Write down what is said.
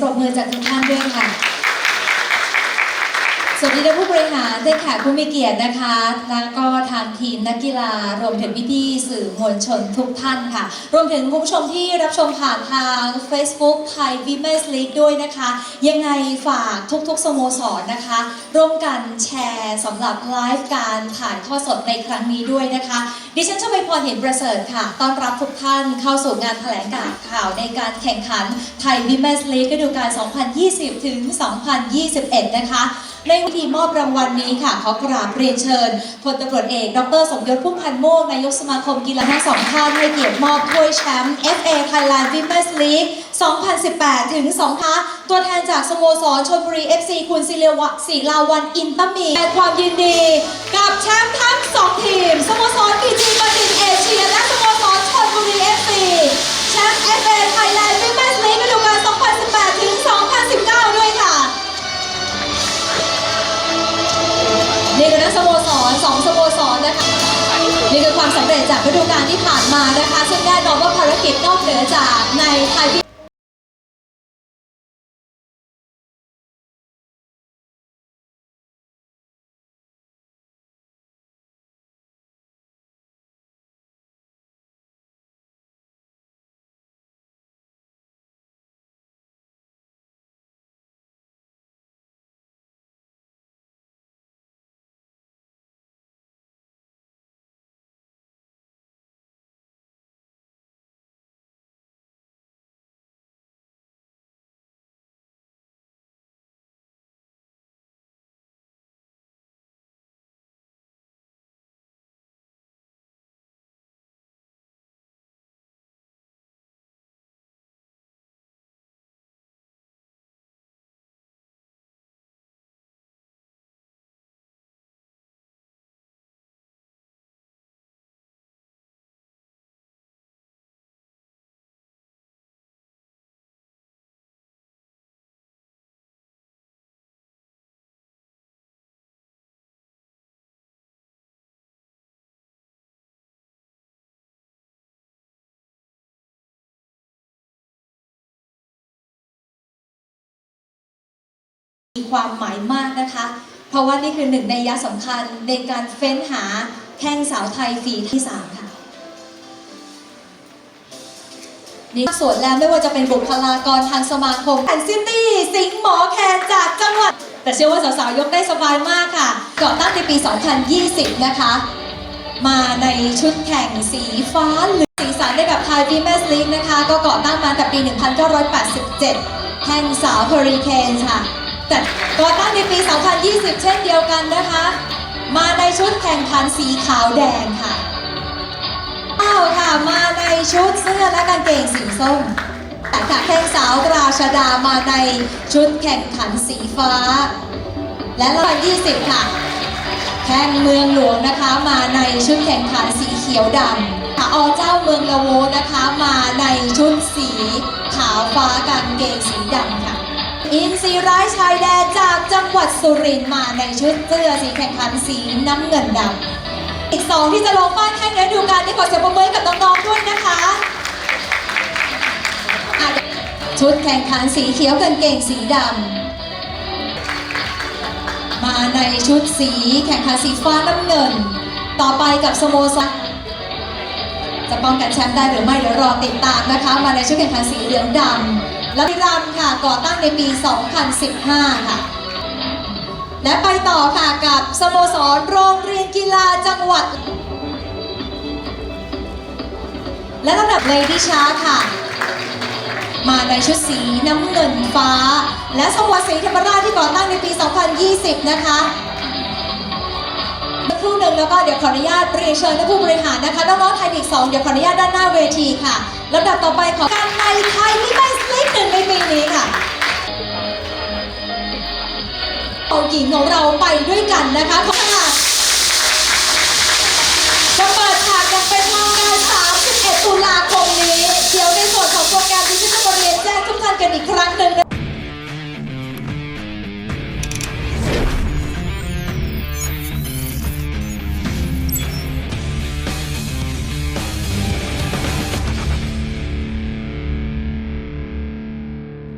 ปรบมือจากทุกท่านด้วยค่ะ สวัสดีท่านผู้บริหารได้แขกผู้มีเกียรตินะคะ แล้วก็ทางทีมนักกีฬา รวมถึงพี่ๆสื่อมวลชนทุกท่านค่ะ รวมถึงคุณผู้ชมที่รับชมผ่านทาง Facebook ไทย Women's League ด้วยนะคะ ยังไงฝากทุกๆ สโมสรนะคะ ร่วมกันแชร์สำหรับไลฟ์การถ่ายทอดสดในครั้งนี้ด้วยนะคะ ดิฉันชวัยพรเห็นประเสริฐค่ะ ต้อนรับทุกท่านเข้าสู่งานแถลงการข่าวในการแข่งขันไทย Women's League ฤดูกาล 2020 ถึง 2021 นะคะ ในพิธีมอบรางวัลนี้ค่ะ ขอกราบเรียนเชิญพลตำรวจเอก ดรสมยศพุ่มพันธ์โมกนายกสมาคมกีฬาทั้งสองท่านให้เกียรติมอบถ้วยแชมป์ FA Thailand Women's League 2018 ถึง2คะตัวแทนจากสโมสรชลบุรี FC คุณศิลวะศิลาวันอินตมีแสดงความยินดี กับแชมป์ทั้ง2ทีมสโมสรบีจีบัณฑิตเอเชียและสโมสรชลบุรี FC แชมป์ FA Thailand สำเร็จจากฤดูกาลที่ผ่านมานะคะ ซึ่งแน่นอนว่าภารกิจนอกเหนือจากในไทย มีความหมายมากนะคะ เพราะว่านี่คือหนึ่งในยะสำคัญในการเฟ้นหาแข้งสาวไทยฝีที่สามค่ะนี่ส่วนแล้วไม่ว่าจะเป็นบุคลากรทางสมาคมแอนซิตี้สิงห์หมอแคนจากจังหวัด แต่เชื่อว่าสาวๆยกได้สบายมากค่ะ ก่อตั้งในปี 2020 นะคะ มาในชุดแข่งสีฟ้าหลือสีสันได้แบบไทยฟีเมสลีกนะคะ ก็ก่อตั้งมาแต่ปี 1987แข่งสาวเฮอริเคนค่ะ แต่ก่อตั้งในปี 2020 เช่นเดียวกันนะคะ มาในชุดแข่งขันสีขาวแดงค่ะอ้าวค่ะ มาในชุดเสื้อและกางเกงสีส้มแต่ค่ะแข่งสาวราชดามาในชุดแข่งขันสีฟ้า และรางวัล20 ค่ะ แข่งเมืองหลวงนะคะมาในชุดแข่งขันสีเขียวดำค่ะอเจ้าเมืองละโวนะคะมาในชุดสีขาวฟ้ากางเกงสีดำค่ะ อินซีร้ายชายแดนจากจังหวัดสุรินทร์มาในชุดเสื้อสีแข่งขันสีน้ำเงินดำอีกสองที่จะลงป้ายแข่งในฤดูกาลนี้ขอเสียงปรบมือกับน้องๆด้วยนะคะะชุดแข่งขันสีเขียวกางเกงสีดำมาในชุดสีแข่งขันสีฟ้าน้ำเงิน ต่อไปกับสโมสรจะป้องกันแชมป์ได้หรือไม่เดี๋ยวรอติดตามนะคะ มาในชุดแข่งขันสีเหลืองดำ และพิรัมค่ะก่อตั้งในปี 2015 ค่ะ และไปต่อค่ะกับสโมสรโรงเรียนกีฬาจังหวัด และระดับเลดี้ชาค่ะ มาในชุดสีน้ำเงินฟ้า และสวัสดิ์ศรีธรรมราชที่ก่อตั้งในปี 2020 นะคะครู่หนึ่งแล้วก็เดี๋ยวขออนุญาตเรียนเชิญท่านผู้บริหารนะคะน้องๆไทยลีก2เดี๋ยวขออนุญาตด้านหน้าเวทีค่ะลำดับต่อไปขอการในไทยที่ไม่ สลิกหนึ่งในปีนี้ค่ะเอาหญิงของเราไปด้วยกันนะคะขอค่ะ